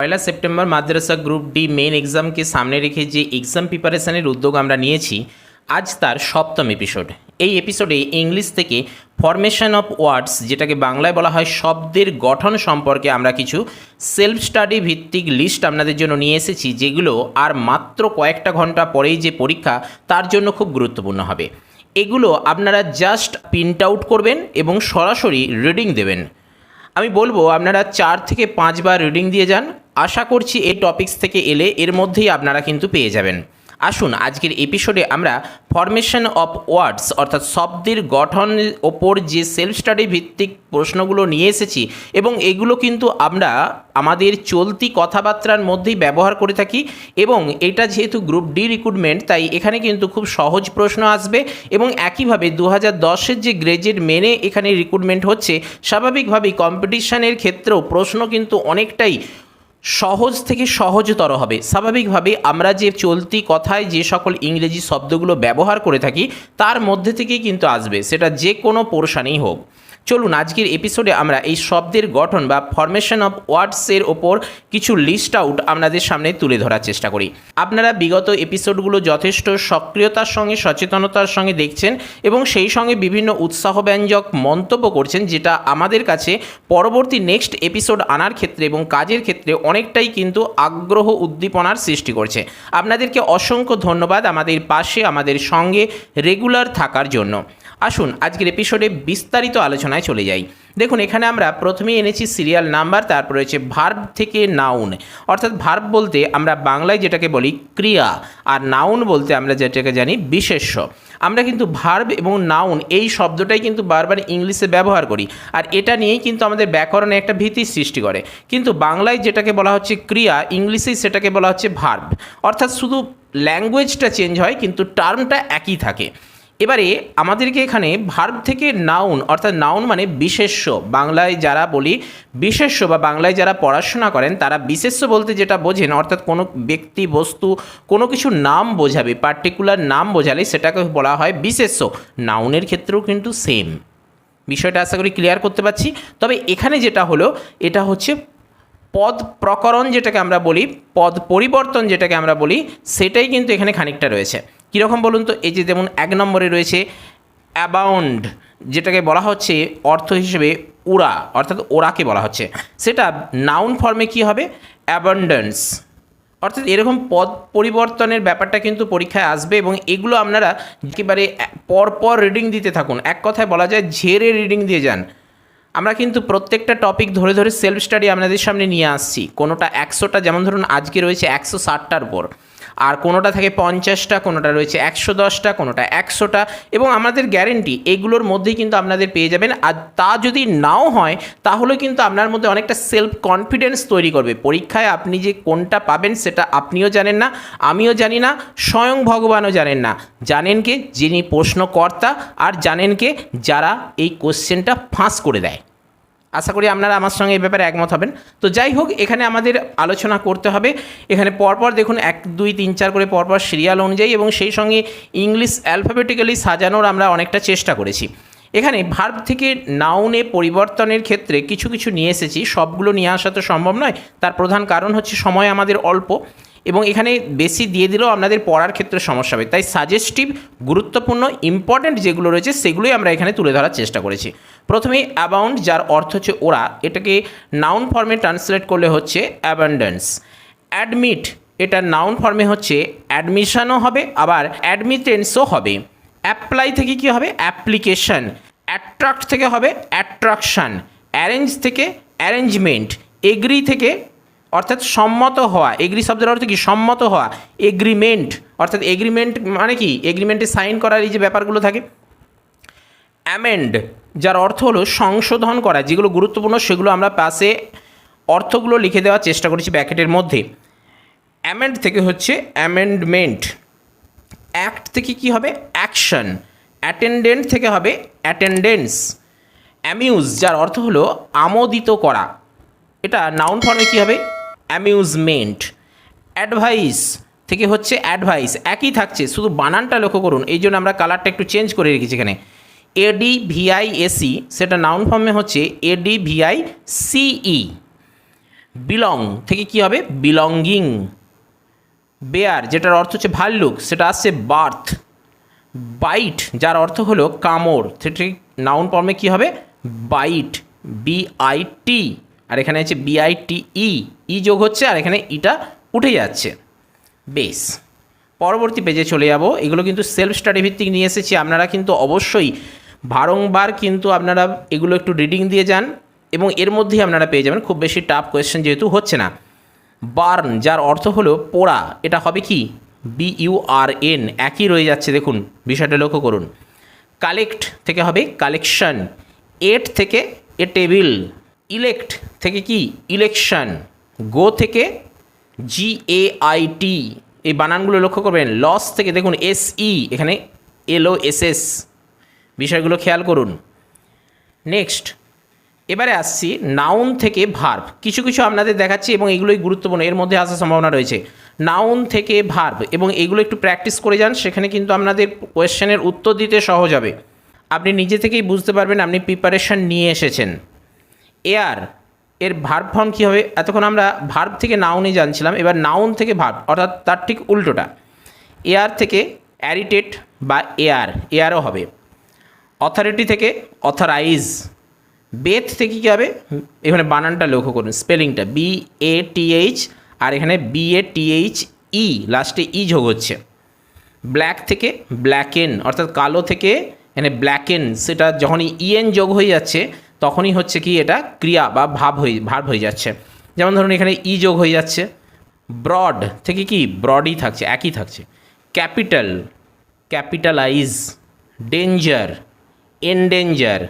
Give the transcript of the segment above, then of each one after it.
পয়লা September মাদ্রাসা group D main এক্সামকে সামনে রেখে যে এক্সাম প্রিপারেশনের উদ্যোগ আমরা নিয়েছি, আজ তার সপ্তম এপিসোড এই এপিসোডে ইংলিশ থেকে ফরমেশন অফ ওয়ার্ডস যেটাকে বাংলায় বলা হয় শব্দের গঠন সম্পর্কে আমরা কিছু সেলফ স্টাডি ভিত্তিক লিস্ট আপনাদের জন্য নিয়ে এসেছি, যেগুলো আর মাত্র কয়েকটা ঘণ্টা পরেই যে পরীক্ষা, তার জন্য খুব গুরুত্বপূর্ণ হবে। এগুলো আপনারা জাস্ট প্রিন্ট আউট করবেন এবং সরাসরি রিডিং দেবেন। আমি বলব, আপনারা চার থেকে পাঁচবার রিডিং দিয়ে যান। আশা করছি এই টপিক্স থেকে এলে এর মধ্যেই আপনারা কিন্তু পেয়ে যাবেন। আসুন, আজকের এপিসোডে আমরা ফরমেশন অফ ওয়ার্ডস অর্থাৎ শব্দের গঠনের ওপর যে সেলফ স্টাডি ভিত্তিক প্রশ্নগুলো নিয়ে এসেছি এবং এগুলো কিন্তু আমরা আমাদের চলতি কথাবার্তার মধ্যেই ব্যবহার করে থাকি এবং এটা যেহেতু গ্রুপ ডি রিক্রুটমেন্ট তাই এখানে কিন্তু খুব সহজ প্রশ্ন আসবে এবং একইভাবে দু হাজার দশের যে গ্রেজেড মেনে এখানে রিক্রুটমেন্ট হচ্ছে, স্বাভাবিকভাবেই কম্পিটিশনের ক্ষেত্রেও প্রশ্ন কিন্তু অনেকটাই সহজ থেকে সহজতর হবে। স্বাভাবিকভাবে আমরা যে চলতি কথায় যে সকল ইংরেজি শব্দগুলো ব্যবহার করে থাকি, তার মধ্যে থেকেই কিন্তু আসবে। সেটা যে কোনো পোর্শানেই হোক। চলুন, আজকের এপিসোডে আমরা এই শব্দের গঠন বা ফরমেশন অফ ওয়ার্ডসের ওপর কিছু লিস্ট আউট আপনাদের সামনে তুলে ধরার চেষ্টা করি। আপনারা বিগত এপিসোডগুলো যথেষ্ট সক্রিয়তার সঙ্গে, সচেতনতার সঙ্গে দেখছেন এবং সেই সঙ্গে বিভিন্ন উৎসাহব্যঞ্জক মন্তব্য করছেন, যেটা আমাদের কাছে পরবর্তী নেক্সট এপিসোড আনার ক্ষেত্রে এবং কাজের ক্ষেত্রে অনেকটাই কিন্তু আগ্রহ উদ্দীপনার সৃষ্টি করছে। আপনাদেরকে অসংখ্য ধন্যবাদ আমাদের পাশে, আমাদের সঙ্গে রেগুলার থাকার জন্য। আসুন আজকের এপিসোডে বিস্তারিত আলোচনায় চলে যাই। দেখুন, এখানে আমরা প্রথমেই এনেছি সিরিয়াল নাম্বার তারপর রয়েছে ভার্ব থেকে নাউন অর্থাৎ ভার্ব বলতে আমরা বাংলায় যেটাকে বলি ক্রিয়া, আর নাউন বলতে আমরা যেটাকে জানি বিশেষ্য। আমরা কিন্তু ভার্ব এবং নাউন এই শব্দটাই কিন্তু বারবার ইংলিশে ব্যবহার করি, আর এটা নিয়েই কিন্তু আমাদের ব্যাকরণে একটা ভীতির সৃষ্টি করে। কিন্তু বাংলায় যেটাকে বলা হচ্ছে ক্রিয়া, ইংলিশেই সেটাকে বলা হচ্ছে ভার্ব অর্থাৎ শুধু ল্যাঙ্গুয়েজটা চেঞ্জ হয়, কিন্তু টার্মটা একই থাকে। এবারে আমাদেরকে এখানে ভার্ব থেকে নাউন, অর্থাৎ নাউন মানে বিশেষ্য। বাংলায় যারা বলি বিশেষ্য বা বাংলায় যারা পড়াশোনা করেন, তারা বিশেষ্য বলতে যেটা বোঝেন, অর্থাৎ কোনো ব্যক্তি, বস্তু, কোনো কিছু নাম বোঝাবে পার্টিকুলার নাম বোঝালে সেটাকে বলা হয় বিশেষ্য। নাউনের ক্ষেত্রেও কিন্তু সেম বিষয়টা আশা করি ক্লিয়ার করতে পারছি। তবে এখানে যেটা হলো, এটা হচ্ছে পদ প্রকরণ যেটাকে আমরা বলি, পদ পরিবর্তন যেটাকে আমরা বলি, সেটাই কিন্তু এখানে খানিকটা রয়েছে। কীরকম বলুন তো? এই যে যেমন এক নম্বরে রয়েছে অ্যাবাউন্ড যেটাকে বলা হচ্ছে অর্থ হিসেবে উড়া অর্থাৎ ওরাকে বলা হচ্ছে। সেটা নাউন ফর্মে কি হবে? অ্যাবান্ডেন্স অর্থাৎ এরকম পদ পরিবর্তনের ব্যাপারটা কিন্তু পরীক্ষায় আসবে এবং এগুলো আপনারা একেবারে পরপর রিডিং দিতে থাকুন। এক কথায় বলা যায়, ঝেড়ে রিডিং দিয়ে যান। আমরা কিন্তু প্রত্যেকটা টপিক ধরে ধরে সেলফ স্টাডি আপনাদের সামনে নিয়ে আসছি। কোনোটা একশোটা, যেমন ধরুন আজকে রয়েছে একশো ষাটটার উপর। আর কোনোটা থাকে পঞ্চাশটা, কোনোটা রয়েছে একশো দশটা, কোনোটা একশোটা এবং আমাদের গ্যারেন্টি এগুলোর মধ্যেই কিন্তু আপনাদের পেয়ে যাবেন। আর তা যদি নাও হয়, তাহলে কিন্তু আপনার মধ্যে অনেকটা সেলফ কনফিডেন্স তৈরি করবে। পরীক্ষায় আপনি যে কোনটা পাবেন সেটা আপনিও জানেন না, আমিও জানি না, স্বয়ং ভগবানও জানেন না। জানেন কে? যিনি প্রশ্নকর্তা, আর জানেন কে? যারা এই কোশ্চেনটা ফাঁস করে দেয়। আশা করি আপনারা আমার সঙ্গে এই ব্যাপারে একমত হবেন। তো যাই হোক, এখানে আমাদের আলোচনা করতে হবে। এখানে পরপর দেখুন, এক, দুই, তিন, চার করে পরপর সিরিয়াল অনুযায়ী এবং সেই সঙ্গে ইংলিশ অ্যালফাবেটিক্যালি সাজানোর আমরা অনেকটা চেষ্টা করেছি। এখানে ভার্ব থেকে নাউনে পরিবর্তনের ক্ষেত্রে কিছু কিছু নিয়ে এসেছি। সবগুলো নিয়ে আসা তো সম্ভব নয়। তার প্রধান কারণ হচ্ছে সময় আমাদের অল্প। এবং এখানে বেশি দিয়ে দিলেও আপনাদের পড়ার ক্ষেত্রে সমস্যা হবে। তাই সাজেস্টিভ গুরুত্বপূর্ণ ইম্পর্ট্যান্ট যেগুলো রয়েছে সেগুলোই আমরা এখানে তুলে ধরার চেষ্টা করেছি। প্রথমে অ্যাবাউন্ড যার অর্থ হচ্ছে ওরা, এটাকে নাউন ফর্মে ট্রান্সলেট করলে হচ্ছে অ্যাবান্ডেন্স অ্যাডমিট এটা নাউন ফর্মে হচ্ছে অ্যাডমিশনও হবে, আবার অ্যাডমিটেন্সও হবে। অ্যাপ্লাই থেকে কি হবে? অ্যাপ্লিকেশন অ্যাট্রাক্ট থেকে হবে অ্যাট্রাকশান অ্যারেঞ্জ থেকে অ্যারেঞ্জমেন্ট এগ্রি থেকে অর্থাৎ সম্মত হওয়া এগ্রি শব্দের অর্থ কি? সম্মত হওয়া এগ্রিমেন্ট অর্থাৎ এগ্রিমেন্ট মানে কি? এগ্রিমেন্টে সাইন করার এই যে ব্যাপারগুলো থাকে অ্যামেন্ড যার অর্থ হলো সংশোধন করা, যেগুলো গুরুত্বপূর্ণ সেগুলো আমরা পাশে অর্থগুলো লিখে দেওয়ার চেষ্টা করেছি ব্যাকেটের মধ্যে। অ্যামেন্ড থেকে হচ্ছে অ্যামেন্ডমেন্ট অ্যাক্ট থেকে কি হবে? অ্যাকশন অ্যাটেন্ডেন্ট থেকে হবে অ্যাটেন্ডেন্স অ্যামিউজ যার অর্থ হলো আমোদিত করা। এটা নাউন ফর্মে কী হবে? অ্যামিউজমেন্ট, অ্যাডভাইস থেকে হচ্ছে অ্যাডভাইস, একই থাকছে, শুধু বানানটা লক্ষ্য করুন, এই জন্য আমরা কালারটা একটু চেঞ্জ করে রেখেছি এখানে। A D V I A C সেটা নাউন ফর্মে হচ্ছে এডি ভিআই সিই বিলং থেকে কি হবে? বিলঙ্গিং বেয়ার যেটার অর্থ হচ্ছে ভাল্লুক, সেটা আসছে বার্থ বাইট যার অর্থ হলো কামড় সেটি নাউন ফর্মে কী হবে? বাইট বিআইটি আর এখানে আছে বিআইটি ই ই যোগ হচ্ছে আর এখানে ইটা উঠে যাচ্ছে। বেশ। পরবর্তী পেজে চলে যাব। এগুলো কিন্তু সেলফ স্টাডি ভিত্তিক নিয়ে এসেছি। আপনারা কিন্তু অবশ্যই বারংবার কিন্তু আপনারা এগুলো একটু রিডিং দিয়ে যান এবং এর মধ্যেই আপনারা পেয়ে যাবেন। খুব বেশি টাফ কোয়েশ্চেন যেহেতু হচ্ছে না। বার্ন যার অর্থ হলো পোড়া। এটা হবে কি? বি ইউ আর এন একই রয়ে যাচ্ছে। দেখুন, বিষয়টা লক্ষ্য করুন। কালেক্ট থেকে হবে কালেকশন এট থেকে এ টেবিল ইলেক্ট থেকে কি? ইলেকশন গো থেকে জি এ আই টি এই বানানগুলো লক্ষ্য করবেন। লস থেকে দেখুন এস ই এখানে এল ও এস এস বিষয়গুলো খেয়াল করুন। নেক্সট এবারে আসছি নাউন থেকে ভার্ব কিছু কিছু আপনাদের দেখাচ্ছি এবং এগুলোই গুরুত্বপূর্ণ। এর মধ্যে আসার সম্ভাবনা রয়েছে। নাউন থেকে ভার্ব এবং এগুলো একটু প্র্যাকটিস করে যান, সেখানে কিন্তু আপনাদের কোয়েশ্চেনের উত্তর দিতে সহজ হবে। আপনি নিজে থেকেই বুঝতে পারবেন আপনি প্রিপারেশন নিয়ে এসেছেন। এয়ার এর ভার্ব ফর্ম কী হবে? এতক্ষণ আমরা ভার্ব থেকে নাউনে জানছিলাম, এবার নাউন থেকে ভার্ব অর্থাৎ তার ঠিক উল্টোটা। এয়ার থেকে অ্যারিটেট বা এয়ার এয়ারও হবে। অথরিটি থেকে অথরাইজ বেথ থেকে কী হবে? এখানে বানানটা লক্ষ্য করুন স্পেলিংটা বি এ টিএইচ আর এখানে বি এ টিএইচ ই লাস্টে ই যোগ হচ্ছে। ব্ল্যাক থেকে ব্ল্যাকেন অর্থাৎ কালো থেকে এখানে ব্ল্যাকেন সেটা যখনই ইএন যোগ হয়ে যাচ্ছে তখনই হচ্ছে কি এটা ক্রিয়া বা ভাব হয়ে ভাব হয়ে যাচ্ছে। যেমন ধরুন এখানে ই যোগ হয়ে যাচ্ছে। ব্রড থেকে কি? ব্রডই থাকছে, একই থাকছে। Capital, capitalise, danger, endanger,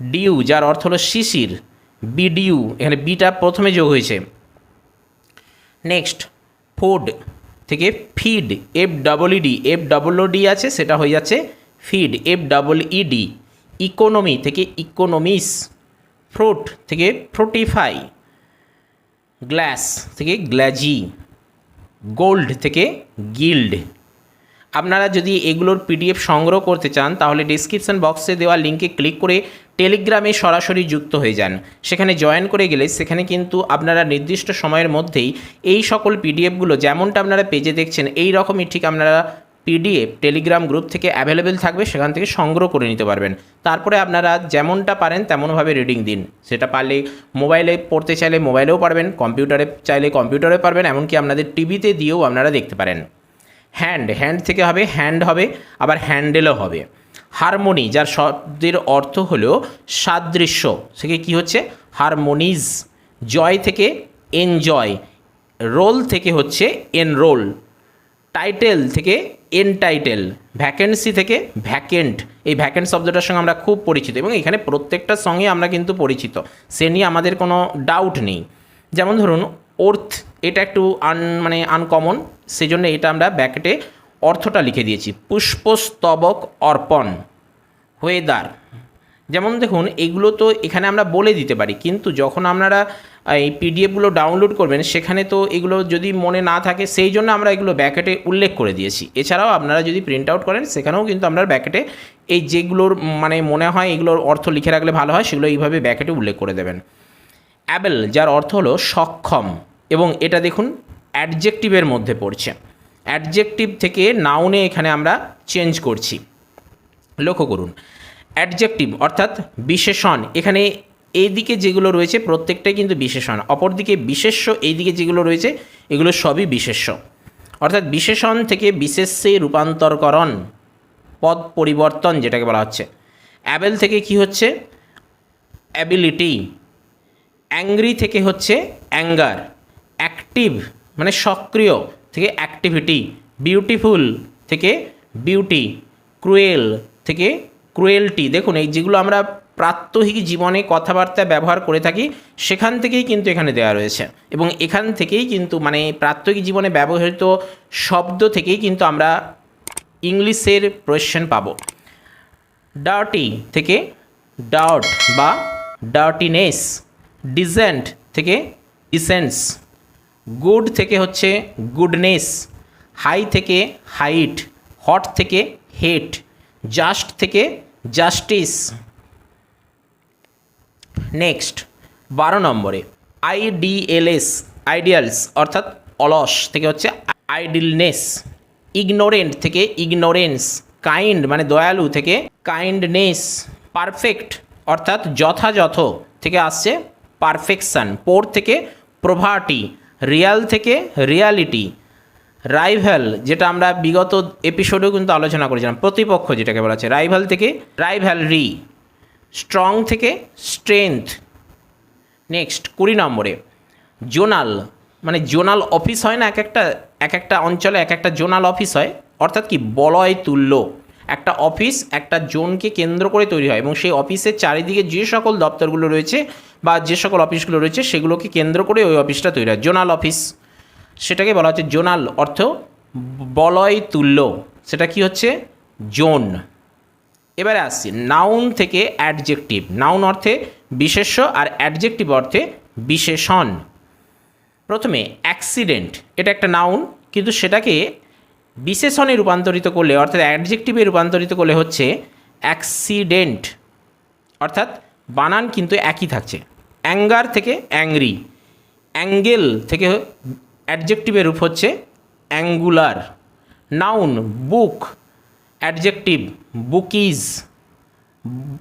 due, যার অর্থ হলো শিশির, বিডিউ, এখানে বিটা প্রথমে যোগ হয়েছে। নেক্সট, ফুড থেকে feed F double E D F double D আছে, সেটা হয়ে যাচ্ছে feed F double E D economy থেকে ইকোনমিস ফ্রুট থেকে ফ্রুটিফাই গ্লাস থেকে গ্ল্যাজি গোল্ড থেকে গিল্ড আপনারা যদি এগুলোর পিডিএফ সংগ্রহ করতে চান, তাহলে ডিসক্রিপশান বক্সে দেওয়া লিঙ্কে ক্লিক করে টেলিগ্রামে সরাসরি যুক্ত হয়ে যান। সেখানে জয়েন করে গেলে সেখানে কিন্তু আপনারা নির্দিষ্ট সময়ের মধ্যেই এই সকল পিডিএফগুলো যেমনটা আপনারা পেজে দেখছেন এই রকমই ঠিক আপনারা পিডিএফ, টেলিগ্রাম গ্রুপ থেকে অ্যাভেলেবেল থাকবে, সেখান থেকে সংগ্রহ করে নিতে পারবেন। তারপরে আপনারা যেমনটা পারেন তেমনভাবে রিডিং দিন। সেটা পারলে মোবাইলে পড়তে চাইলে মোবাইলেও পারবেন কম্পিউটারে চাইলে কম্পিউটারে পারবেন, এমনকি আপনাদের টিভিতে দিয়েও আপনারা দেখতে পারেন। হ্যান্ড হ্যান্ড থেকে হবে হ্যান্ড হবে, আবার হ্যান্ডেলও হবে। হারমোনি যার শব্দের অর্থ হলো সাদৃশ্য থেকে কি হচ্ছে? হারমোনিজ জয় থেকে এনজয় রোল থেকে হচ্ছে এনরোল টাইটেল থেকে এন টাইটেল ভ্যাকেন্সি থেকে ভ্যাকেন্ট এই ভ্যাকেন্ট শব্দটার সঙ্গে আমরা খুব পরিচিত এবং এখানে প্রত্যেকটার সঙ্গে আমরা কিন্তু পরিচিত। সে নিয়ে আমাদের কোনো ডাউট নেই। যেমন ধরুন অর্থ এটা একটু আন মানে আনকমন সেই জন্য এটা আমরা ব্যাকেটে অর্থটা লিখে দিয়েছি। পুষ্পস্তবক অর্পণ ওয়েদার যেমন দেখুন, এগুলো তো এখানে আমরা বলে দিতে পারি, কিন্তু যখন আপনারা এই পিডিএফগুলো ডাউনলোড করবেন, সেখানে তো এগুলো যদি মনে না থাকে, সেই জন্য আমরা এগুলো ব্যাকেটে উল্লেখ করে দিয়েছি। এছাড়াও আপনারা যদি প্রিন্ট আউট করেন, সেখানেও কিন্তু আমরা ব্যাকেটে এই যেগুলোর মানে মনে হয় এগুলোর অর্থ লিখে রাখলে ভালো হয়, সেগুলো এইভাবে ব্যাকেটে উল্লেখ করে দেবেন। অ্যাবেল যার অর্থ হলো সক্ষম, এবং এটা দেখুন অ্যাডজেক্টিভের মধ্যে পড়ছে। অ্যাডজেক্টিভ থেকে নাউনে এখানে আমরা চেঞ্জ করছি। লক্ষ্য করুন অ্যাডজেক্টিভ অর্থাৎ বিশেষণ, এখানে এইদিকে যেগুলো রয়েছে প্রত্যেকটাই কিন্তু বিশেষণ। অপরদিকে বিশেষ্য, এইদিকে যেগুলো রয়েছে, এগুলো সবই বিশেষ্য। অর্থাৎ বিশেষণ থেকে বিশেষ্যে রূপান্তরকরণ, পদ পরিবর্তন যেটাকে বলা হচ্ছে। অ্যাবেল থেকে কি হচ্ছে? অ্যাবিলিটি। অ্যাংরি থেকে হচ্ছে অ্যাঙ্গার। অ্যাক্টিভ মানে সক্রিয় থেকে অ্যাক্টিভিটি। বিউটিফুল থেকে বিউটি। ক্রুয়েল থেকে ক্রুয়েলটি। দেখুন, এই যেগুলো আমরা প্রাত্যহিক জীবনে কথাবার্তা ব্যবহার করে থাকি, সেখান থেকেই কিন্তু এখানে দেওয়া রয়েছে। এবং এখান থেকেই কিন্তু মানে প্রাত্যহিক জীবনে ব্যবহৃত শব্দ থেকেই কিন্তু আমরা ইংলিশের কোয়েশ্চেন পাবো। ডার্টি থেকে ডাউট বা ডার্টিনেস ডিসেন্ট থেকে ইসেন্স, গুড থেকে হচ্ছে গুডনেস, হাই থেকে হাইট, হট থেকে হেট, জাস্ট থেকে জাস্টিস। নেক্সট, বারো নম্বরে, আইডিএলএস, আইডিয়ালস, অর্থাৎ অলস থেকে হচ্ছে আইডিলনেস, ইগনোরেন্ট থেকে ইগনোরেন্স, কাইন্ড মানে দয়ালু থেকে কাইন্ডনেস, পারফেক্ট অর্থাৎ যথাযথ থেকে আসছে পারফেকশন, পোর থেকে প্রভাটি, রিয়াল থেকে রিয়ালিটি রাইভ্যাল যেটা আমরা বিগত এপিসোডেও কিন্তু আলোচনা করেছিলাম, প্রতিপক্ষ যেটাকে বলা হচ্ছে, রাইভাল থেকে রাইভ্যালরি স্ট্রং থেকে স্ট্রেংথ। নেক্সট, কুড়ি নম্বরে, জোনাল। মানে জোনাল অফিস হয় না, এক একটা এক একটা অঞ্চলে এক একটা জোনাল অফিস হয়, অর্থাৎ কি বলয় তুল্য। একটা অফিস একটা জোনকে কেন্দ্র করে তৈরি হয় এবং সেই অফিসের চারিদিকে যে সকল দপ্তরগুলো রয়েছে বা যে সকল অফিসগুলো রয়েছে সেগুলোকে কেন্দ্র করে ওই অফিসটা তৈরি হয়। জোনাল অফিস, সেটাকে বলা হচ্ছে জোনাল অর্থ বলয় তুল্য। সেটা কি হচ্ছে? জোন। এবারে আসছি নাউন থেকে অ্যাডজেক্টিভ নাউন অর্থে বিশেষ্য আর অ্যাডজেক্টিভ অর্থে বিশেষণ। প্রথমে অ্যাক্সিডেন্ট এটা একটা নাউন কিন্তু সেটাকে বিশেষণে রূপান্তরিত করলে, অর্থাৎ অ্যাডজেক্টিভে রূপান্তরিত করলে হচ্ছে অ্যাক্সিডেন্ট অর্থাৎ বানান কিন্তু একই থাকছে। অ্যাঙ্গার থেকে অ্যাংরি অ্যাঙ্গেল থেকে অ্যাডজেক্টিভের রূপ হচ্ছে angular noun book adjective, bookish,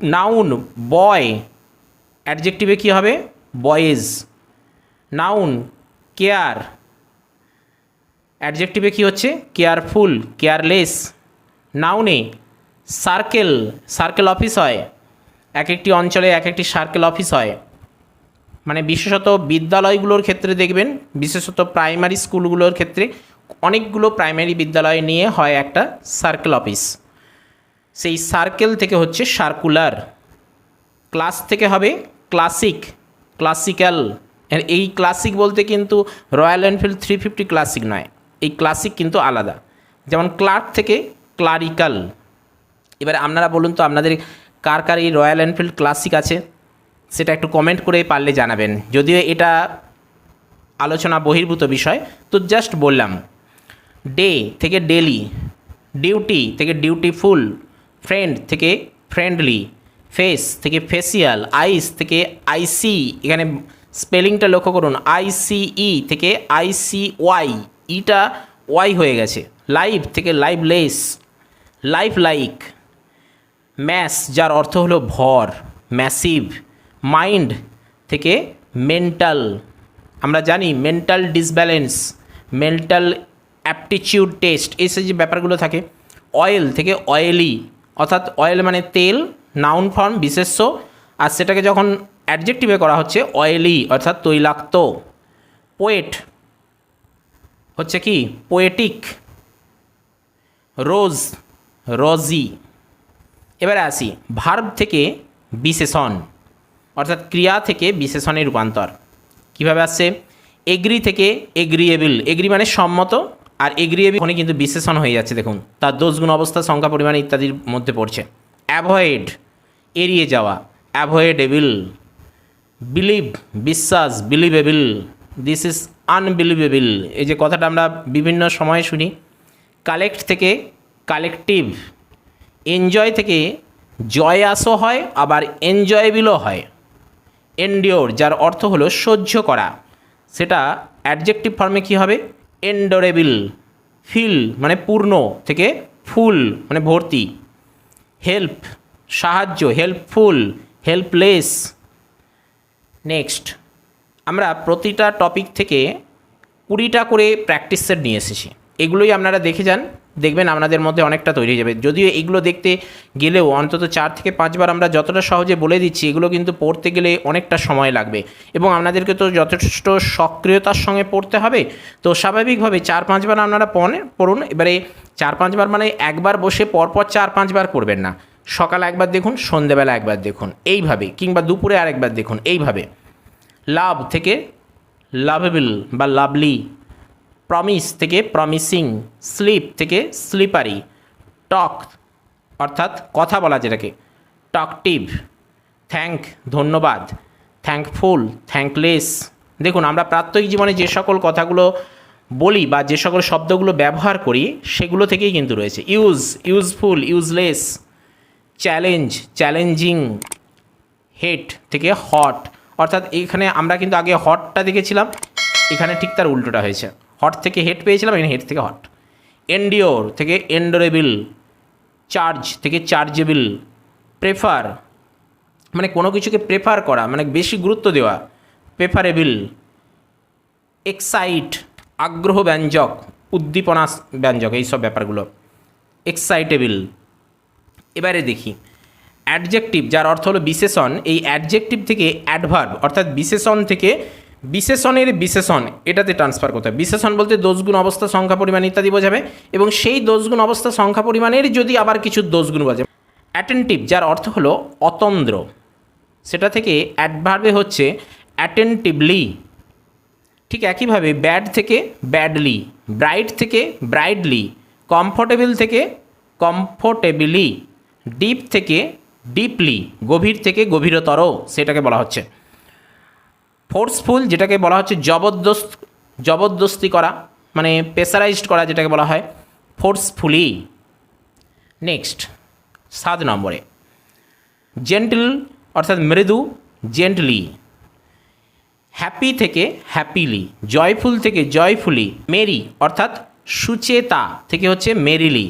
noun, boy. অ্যাডজেক্টিভে কী হবে? বয়েজ। Noun, care. অ্যাডজেক্টিভে কী হচ্ছে? Careful, careless. নাউনে, circle circle office হয়। এক একটি অঞ্চলে এক একটি সার্কেল অফিস হয়। মানে বিশেষত বিদ্যালয়গুলোর ক্ষেত্রে দেখবেন, বিশেষত প্রাইমারি স্কুলগুলোর ক্ষেত্রে অনেকগুলো প্রাইমারি বিদ্যালয় নিয়ে হয় একটা সার্কেল অফিস সেই সার্কেল থেকে হচ্ছে সার্কুলার ক্লাস থেকে হবে ক্লাসিক ক্লাসিক্যাল এই ক্লাসিক বলতে কিন্তু Royal Enfield three fifty classic নয়, এই ক্লাসিক কিন্তু আলাদা। যেমন ক্লার্ক থেকে ক্লারিক্যাল এবারে আপনারা বলুন তো, আপনাদের কার কার এই রয়্যাল এনফিল্ড ক্লাসিক আছে? সেটা একটু কমেন্ট করে পারলে জানাবেন। যদিও এটা আলোচনা বহির্ভূত বিষয়, তো জাস্ট বললাম। ডে থেকে ডেলি ডিউটি থেকে ডিউটিফুল ফ্রেন্ড থেকে ফ্রেন্ডলি ফেস থেকে ফেসিয়াল আইস থেকে আইসি এখানে স্পেলিংটা লক্ষ্য করুন আইসিই থেকে আইসি ওয়াই ইটা ওয়াই হয়ে গেছে লাইভ থেকে লাইভলেস লাইফ লাইক ম্যাস যার অর্থ হলো ভর ম্যাসিভ মাইন্ড থেকে মেন্টাল আমরা জানি mental disbalance mental aptitude test এই যে ব্যাপারগুলো থাকে অয়েল থেকে অয়েলি অর্থাৎ অয়েল মানে তেল নাউন ফর্ম বিশেষ্য, আর সেটাকে যখন অ্যাডজেক্টিভে করা হচ্ছে অয়েলি অর্থাৎ তৈলাক্ত পোয়েট হচ্ছে কি? পোয়েটিক রোজ রজি এবারে আসি ভার্ব থেকে বিশেষণ, অর্থাৎ ক্রিয়া থেকে বিশেষণে রূপান্তর। কীভাবে আসছে? এগ্রি থেকে এগ্রিয়েবল এগ্রি মানে সম্মত আর এগ্রিয়েবল ওখানে কিন্তু বিশেষণ হয়ে যাচ্ছে, দেখুন। তার দোষগুণ, অবস্থা, সংখ্যা, পরিমাণ ইত্যাদির মধ্যে পড়ছে। অ্যাভয়েড এড়িয়ে যাওয়া। অ্যাভয়েডেবল বিলিভ বিশ্বাস বিলিভেবল দিস ইজ আনবিলিভেবল এই যে কথাটা আমরা বিভিন্ন সময়ে শুনি। কালেক্ট থেকে কালেকটিভ এনজয় থেকে জয় আসো হয়, আবার এনজয়েবিলও হয়। এনডিওর যার অর্থ হলো সহ্য করা। সেটা অ্যাডজেক্টিভ ফর্মে কী হবে? এন্ডোরেবল ফিল মানে পূর্ণ থেকে ফুল মানে ভর্তি। হেল্প সাহায্য হেল্পফুল হেল্পলেস নেক্সট আমরা প্রতিটা টপিক থেকে কুড়িটা করে প্র্যাকটিস সেট নিয়ে এসেছি। এগুলোই আপনারা দেখে যান। দেখবেন আপনাদের মধ্যে অনেকটা তৈরি হয়ে যাবে। যদিও এগুলো দেখতে গেলেও অন্তত চার থেকে পাঁচবার আমরা যতটা সহজে বলে দিচ্ছি, এগুলো কিন্তু পড়তে গেলে অনেকটা সময় লাগবে। এবং আপনাদেরকে তো যথেষ্ট সক্রিয়তার সঙ্গে পড়তে হবে। তো স্বাভাবিকভাবে চার পাঁচবার আপনারা পড়ে, পড়ুন। এবারে চার পাঁচবার মানে একবার বসে পরপর চার পাঁচবার পড়বেন না। সকাল একবার দেখুন সন্ধেবেলা একবার দেখুন। এইভাবে কিংবা দুপুরে আরেকবার দেখুন। এইভাবে। লাভ থেকে লাভেবল বা লাভলি প্রমিস থেকে প্রমিসিং স্লিপ থেকে স্লিপারি টক অর্থাৎ কথা বলা যেটাকে টকটিভ থ্যাংক ধন্যবাদ থ্যাঙ্কফুল থ্যাঙ্কলেস দেখুন, আমরা প্রাত্যহিক জীবনে যে সকল কথাগুলো বলি বা যে সকল শব্দগুলো ব্যবহার করি, সেগুলো থেকেই কিন্তু রয়েছে। Use useful useless challenge challenging heat থেকে হট অর্থাৎ এখানে আমরা কিন্তু আগে হটটা দেখেছিলাম, এখানে ঠিক তার উল্টোটা হয়েছে। হট থেকে হেড পেয়েছিলাম, এখানে হেড থেকে হট এন্ডিওর থেকে এন্ডোরেবিল চার্জ থেকে চার্জেবল প্রেফার মানে কোনো কিছুকে প্রেফার করা মানে বেশি গুরুত্ব দেওয়া প্রেফারেবল এক্সাইট আগ্রহ ব্যঞ্জক, উদ্দীপনা ব্যঞ্জক এইসব ব্যাপারগুলো এক্সাইটেবল এবারে দেখি অ্যাডজেক্টিভ যার অর্থ হলো বিশেষণ, এই অ্যাডজেক্টিভ থেকে অ্যাডভার্ব অর্থাৎ বিশেষণ থেকে বিশেষণের বিশেষণ, এটাতে ট্রান্সফার করতে হবে। বিশেষণ বলতে দোষগুণ অবস্থা, সংখ্যা, পরিমাণ ইত্যাদি বোঝাবে এবং সেই দোষগুণ অবস্থা, সংখ্যা, পরিমাণের যদি আবার কিছু দোষগুণ বোঝাবে অ্যাটেন্টিভ যার অর্থ হলো অতন্দ্র, সেটা থেকে অ্যাডভার্বে হচ্ছে অ্যাটেন্টিভলি ঠিক একইভাবে ব্যাড থেকে ব্যাডলি ব্রাইট থেকে ব্রাইডলি কমফোর্টেবল থেকে কমফোর্টেবলি ডিপ থেকে ডিপলি গভীর থেকে গভীরতর, সেটাকে বলা হচ্ছে। ফোর্সফুল যেটাকে বলা হচ্ছে জবরদস্ত, জবরদস্তি করা মানে প্রেসারাইজড করা যেটাকে বলা হয় ফোর্সফুলি নেক্সট সাত নম্বরে। জেন্টল অর্থাৎ মৃদু জেন্টলি হ্যাপি থেকে হ্যাপিলি জয়ফুল থেকে জয়ফুলি মেরি অর্থাৎ সুচেতা থেকে হচ্ছে মেরিলি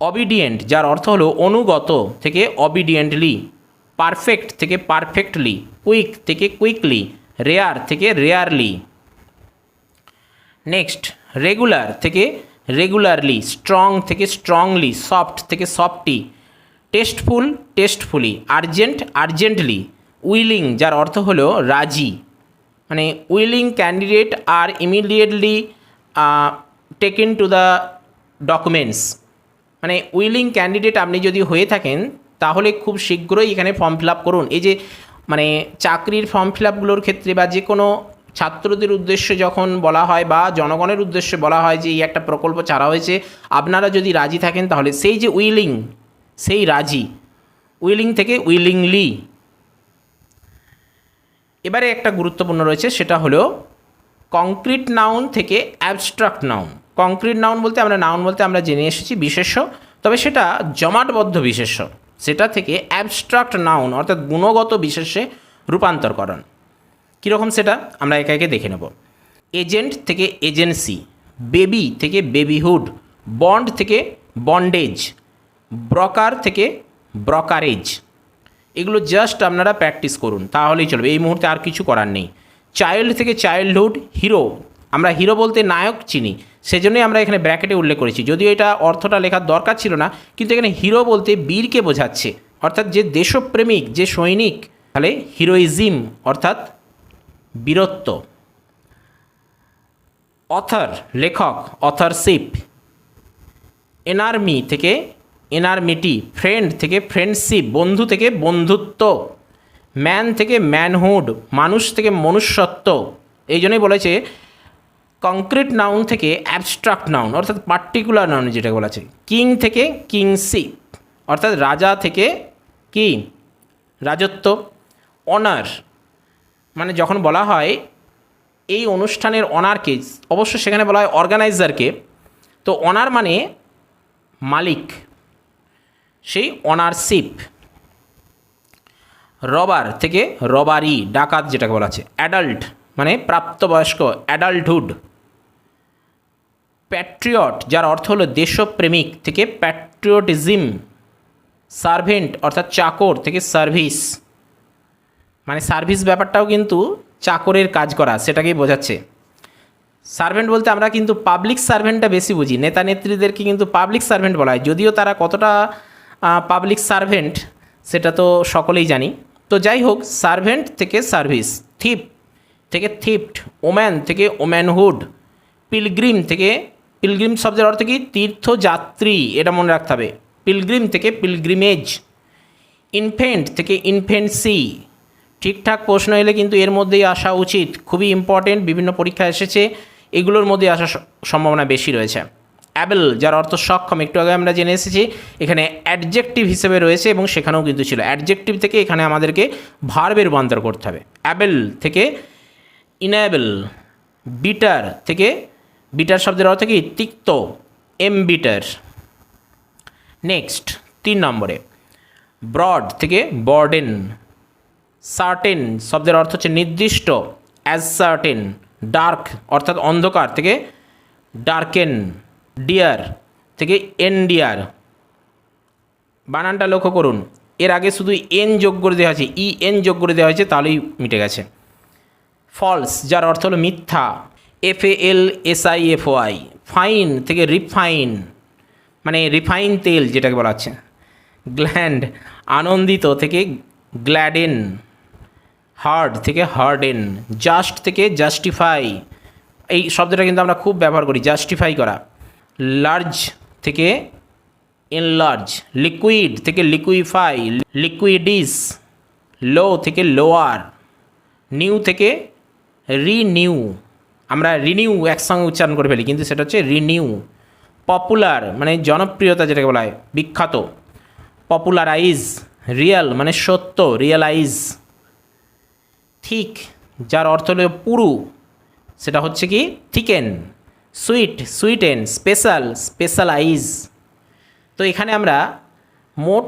অবিডিয়েন্ট যার অর্থ হলো অনুগত থেকে অবিডিয়েন্টলি পারফেক্ট থেকে পারফেক্টলি কুইক থেকে কুইকলি রেয়ার থেকে রেয়ারলি নেক্সট রেগুলার থেকে রেগুলারলি স্ট্রং থেকে স্ট্রংলি সফট থেকে softly tasteful tastefully urgent urgently willing যার অর্থ হলো রাজি। মানে willing candidate R immediately taken to the documents মানে উইলিং ক্যান্ডিডেট আপনি যদি হয়ে থাকেন তাহলে খুব শীঘ্রই এখানে ফর্ম ফিল আপ করুন। এই যে মানে চাকরির ফর্ম ফিল আপগুলোর ক্ষেত্রে বা যে কোনো ছাত্রদের উদ্দেশ্যে যখন বলা হয় বা জনগণের উদ্দেশ্যে বলা হয় যে, এই একটা প্রকল্প ছাড়া হয়েছে। আপনারা যদি রাজি থাকেন, তাহলে সেই যে উইলিং, সেই রাজি। উইলিং থেকে উইলিংলি। এবারে একটা গুরুত্বপূর্ণ রয়েছে, সেটা হলো কংক্রিট নাউন থেকে অ্যাবস্ট্রাক্ট নাউন কংক্রিট নাউন বলতে আমরা নাউন বলতে আমরা জেনে এসেছি বিশেষ্য, তবে সেটা জমাটবদ্ধ বিশেষ্য। সেটা থেকে অ্যাবস্ট্রাক্ট নাউন অর্থাৎ গুণগত বিশেষে রূপান্তরকরণ। কীরকম সেটা? আমরা একে একে দেখে নেব। এজেন্ট থেকে এজেন্সি, বেবি থেকে বেবিহুড, বন্ড থেকে বন্ডেজ, ব্রকার থেকে ব্রকারেজ। এগুলো জাস্ট আপনারা প্র্যাকটিস করুন, তাহলেই চলবে। এই মুহূর্তে আর কিছু করার নেই। চাইল্ড থেকে চাইল্ডহুড হিরো আমরা হিরো বলতে নায়ক চিনি, সেজন্যই আমরা এখানে ব্র্যাকেটে উল্লেখ করেছি। যদিও এটা অর্থটা লেখার দরকার ছিল না, কিন্তু এখানে হিরো বলতে বীরকে বোঝাচ্ছে। অর্থাৎ যে দেশপ্রেমিক, যে সৈনিক, তাহলে হিরোইজিম, অর্থাৎ বীরত্ব। অথর, লেখক, অথরশিপ এনার্মি থেকে এনার্মিটি ফ্রেন্ড থেকে ফ্রেন্ডশিপ, বন্ধু থেকে বন্ধুত্ব, ম্যান থেকে ম্যানহুড, মানুষ থেকে মনুষ্যত্ব। এই জন্যই বলেছে কংক্রিট নাউন থেকে অ্যাবস্ট্রাক্ট নাউন অর্থাৎ পার্টিকুলার নাউন যেটা বলা আছে কিং থেকে কিংশিপ অর্থাৎ রাজা থেকে কি রাজত্ব অনার মানে যখন বলা হয় এই অনুষ্ঠানের অনারকে অবশ্য সেখানে বলা হয় অর্গানাইজারকে তো অনার মানে মালিক, সেই অনারশিপ রবার থেকে রবারি ডাকাত যেটাকে বলা আছে অ্যাডাল্ট মানে প্রাপ্তবয়স্ক অ্যাডাল্টহুড প্যাট্রিয়ট যার অর্থ হলো দেশপ্রেমিক থেকে প্যাট্রিয়টিজম সার্ভেন্ট অর্থাৎ চাকর থেকে সার্ভিস মানে সার্ভিস ব্যাপারটাও কিন্তু চাকরের কাজ করা, সেটাকেই বোঝাচ্ছে। সার্ভেন্ট বলতে আমরা কিন্তু পাবলিক সার্ভেন্টটা বেশি বুঝি। নেতা নেত্রীদেরকে কিন্তু পাবলিক সার্ভেন্ট বলা হয়। যদিও তারা কতটা পাবলিক সার্ভেন্ট সেটা তো সকলেই জানি। তো যাই হোক সার্ভেন্ট থেকে সার্ভিস থিপ থেকে থিফট ওম্যান থেকে ওম্যানহুড পিলগ্রিম থেকে পিলগ্রিম শব্দের অর্থ কি? তীর্থযাত্রী, এটা মনে রাখতে হবে। পিলগ্রিম থেকে পিলগ্রিমেজ ইনফেন্ট থেকে ইনফেন্সি ঠিকঠাক প্রশ্ন এলে কিন্তু এর মধ্যেই আসা উচিত। খুবই ইম্পর্টেন্ট বিভিন্ন পরীক্ষা এসেছে, এগুলোর মধ্যে আসার সম্ভাবনা বেশি রয়েছে। অ্যাবেল, যার অর্থ সক্ষম, একটু আগে আমরা জেনে এসেছি, এখানে অ্যাডজেক্টিভ হিসেবে রয়েছে এবং সেখানেও কিন্তু ছিল। অ্যাডজেক্টিভ থেকে এখানে আমাদেরকে ভার্বে রূপান্তর করতে হবে। অ্যাবেল থেকে ইনাবেল বিটার থেকে বিটার শব্দের অর্থ কি? তিক্ত এম বিটার নেক্সট তিন নম্বরে ব্রড থেকে বর্ডেন সার্টেন শব্দের অর্থ হচ্ছে নির্দিষ্ট অ্যাজ সার্টেন ডার্ক অর্থাৎ অন্ধকার থেকে ডার্কেন ডিয়ার থেকে এন ডিয়ার বানানটা লক্ষ্য করুন, এর আগে শুধু এন যোগ করে দেওয়া হয়েছে ই এন যোগ করে দেওয়া হয়েছে, তাহলেই মিটে গেছে। ফলস, যার অর্থ হলো মিথ্যা। F A L S I F Y fine থেকে রিফাইন মানে রিফাইন তেল যেটাকে বলা হচ্ছে। গ্ল্যান্ড আনন্দিত থেকে গ্ল্যাডেন হার্ড থেকে হার্ডেন জাস্ট থেকে জাস্টিফাই এই শব্দটা কিন্তু আমরা খুব ব্যবহার করি জাস্টিফাই করা। লার্জ থেকে এনলার্জ লিকুইড থেকে লিকুইফাই লিকুইডিস লো থেকে লোয়ার নিউ থেকে রিনিউ আমরা রিনিউ একসঙ্গে উচ্চারণ করে ফেলি, কিন্তু সেটা হচ্ছে রিনিউ পপুলার মানে জনপ্রিয়তা যেটাকে বলা হয়, বিখ্যাত পপুলারাইজ রিয়েল মানে সত্য রিয়েলাইজ ঠিক, যার অর্থ হলো পুরু, সেটা হচ্ছে কি thicken sweet sweeten special specialise তো এখানে আমরা মোট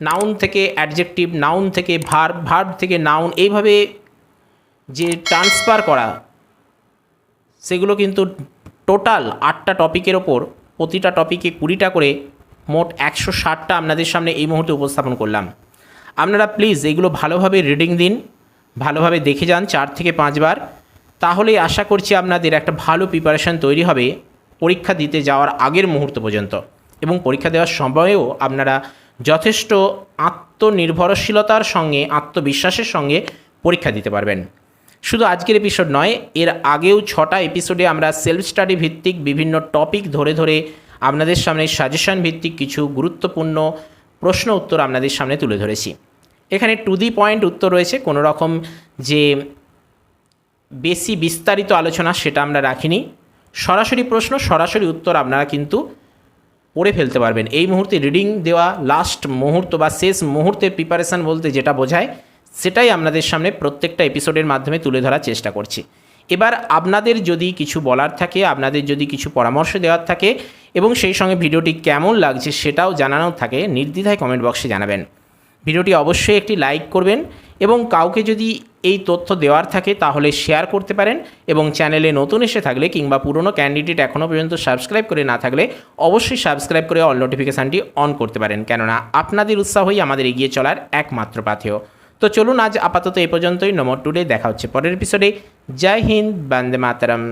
নাউন থেকে অ্যাডজেক্টিভ নাউন থেকে ভার্ব ভার্ব থেকে নাউন এইভাবে যে ট্রান্সফার করা, সেগুলো কিন্তু টোটাল আটটা টপিকের ওপর প্রতিটা টপিকে কুড়িটা করে মোট একশো ষাটটা আপনাদের সামনে এই মুহূর্তে উপস্থাপন করলাম। আপনারা প্লিজ এগুলো ভালোভাবে রিডিং দিন, ভালোভাবে দেখে যান চার থেকে পাঁচবার তাহলেই আশা করছি আপনাদের একটা ভালো প্রিপারেশান তৈরি হবে পরীক্ষা দিতে যাওয়ার আগের মুহূর্ত পর্যন্ত। এবং পরীক্ষা দেওয়ার সময়েও আপনারা যথেষ্ট আত্মনির্ভরশীলতার সঙ্গে, আত্মবিশ্বাসের সঙ্গে পরীক্ষা দিতে পারবেন। শুধু আজকের এপিসোড নয়, এর আগেও ছটা এপিসোডে আমরা সেলফ স্টাডি ভিত্তিক বিভিন্ন টপিক ধরে ধরে আপনাদের সামনে সাজেশন ভিত্তিক কিছু গুরুত্বপূর্ণ প্রশ্ন উত্তর আপনাদের সামনে তুলে ধরেছি। এখানে টু দি পয়েন্ট উত্তর রয়েছে, কোনো রকম যে বেশি বিস্তারিত আলোচনা সেটা আমরা রাখিনি। সরাসরি প্রশ্ন, সরাসরি উত্তর আপনারা কিন্তু পড়ে ফেলতে পারবেন। এই মুহূর্তে রিডিং দেওয়া লাস্ট মুহূর্ত বা শেষ মুহূর্তের প্রিপারেশান বলতে যেটা বোঝায় সেটাই আপনাদের সামনে প্রত্যেকটা এপিসোডের মাধ্যমে তুলে ধরার চেষ্টা করছি। এবার আপনাদের যদি কিছু বলার থাকে, আপনাদের যদি কিছু পরামর্শ দেওয়ার থাকে এবং সেই সঙ্গে ভিডিওটি কেমন লাগছে সেটাও জানানোর থাকে, নির্দ্বিধায় কমেন্ট বক্সে জানাবেন। ভিডিওটি অবশ্যই একটি লাইক করবেন এবং কাউকে যদি এই তথ্য দেওয়ার থাকে তাহলে শেয়ার করতে পারেন এবং চ্যানেলে নতুন এসে থাকলে কিংবা পুরনো ক্যান্ডিডেট এখনও পর্যন্ত সাবস্ক্রাইব করে না থাকলে অবশ্যই সাবস্ক্রাইব করে অল নোটিফিকেশানটি অন করতে পারেন। কেননা আপনাদের উৎসাহই আমাদের এগিয়ে চলার একমাত্র পাথেয়। তো চলুন আজ আপাতত এই পর্যন্তই। নম্বর টুডে দেখা হচ্ছে পরের এপিসোডে জয় হিন্দ, বন্দে মাতারাম।